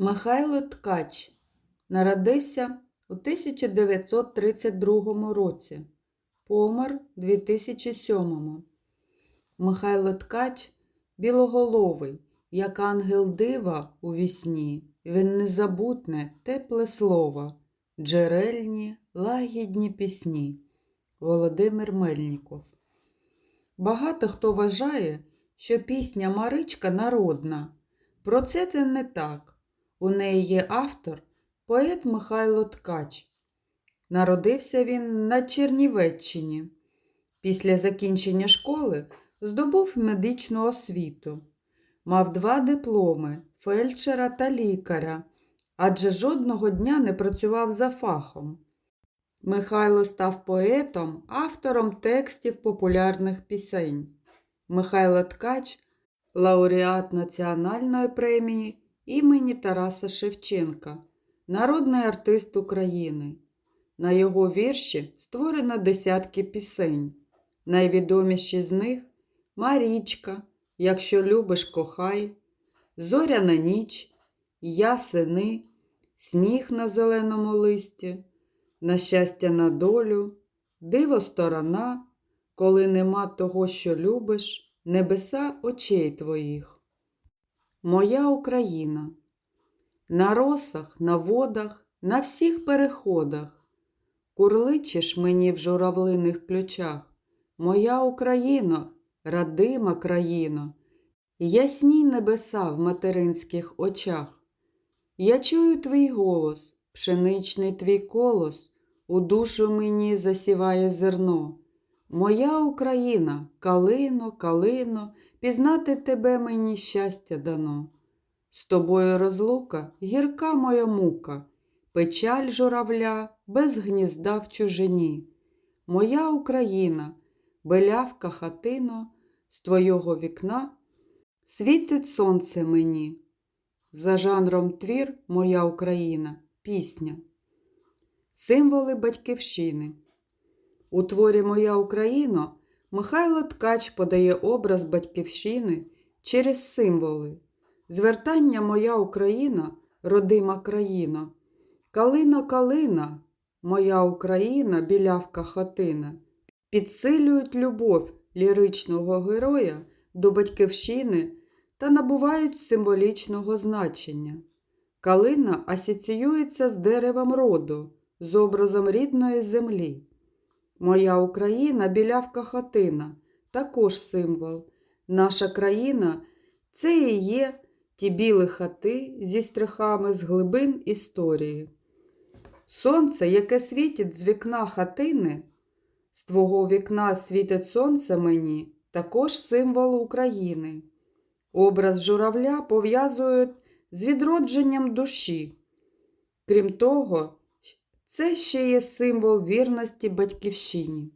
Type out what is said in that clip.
Михайло Ткач народився у 1932 році, помер у 2007. Михайло Ткач білоголовий, як ангел дива у вісні, він незабутне, тепле слово, джерельні, лагідні пісні. Володимир Мельніков. Багато хто вважає, що пісня Маричка народна. Проте це не так. У неї є автор, поет Михайло Ткач. Народився він на Чернівеччині. Після закінчення школи здобув медичну освіту. Мав два дипломи фельдшера та лікаря, адже жодного дня не працював за фахом. Михайло став поетом, автором текстів популярних пісень. Михайло Ткач лауреат Національної премії імені Тараса Шевченка, народний артист України. На його вірші створено десятки пісень. Найвідоміші з них Марічка, Якщо любиш, кохай, Зоряна ніч, Я сини, Сніг на зеленому листі, На щастя на долю, Диво сторона, коли нема того, що любиш, небеса очей твоїх. Моя Україна. На росах, на водах, на всіх переходах. Курличиш мені в журавлиних ключах. Моя Україно, радима країно, ясні небеса в материнських очах. Я чую твій голос, пшеничний твій колос, у душу мені засіває зерно. Моя Україна, калино, калино, пізнати тебе мені щастя дано. З тобою розлука, гірка моя мука, печаль журавля без гнізда в чужині. Моя Україна, белявка хатино, з твого вікна світить сонце мені. За жанром твір Моя Україна пісня. Символи батьківщини. У творі Моя Україна Михайло Ткач подає образ батьківщини через символи. Звертання Моя Україна, родима країна, Калина калина, Моя Україна, білявка хатина, підсилюють любов ліричного героя до батьківщини та набувають символічного значення. Калина асоціюється з деревом роду, з образом рідної землі. Моя Україна білявка хатина, також символ. Наша країна це і є ті білі хати зі стрихами з глибин історії. Сонце, яке світить з вікна хатини, з твого вікна світить сонце мені, також символ України. Образ журавля пов'язують з відродженням душі. Крім того, це ще є символ вірності батьківщині.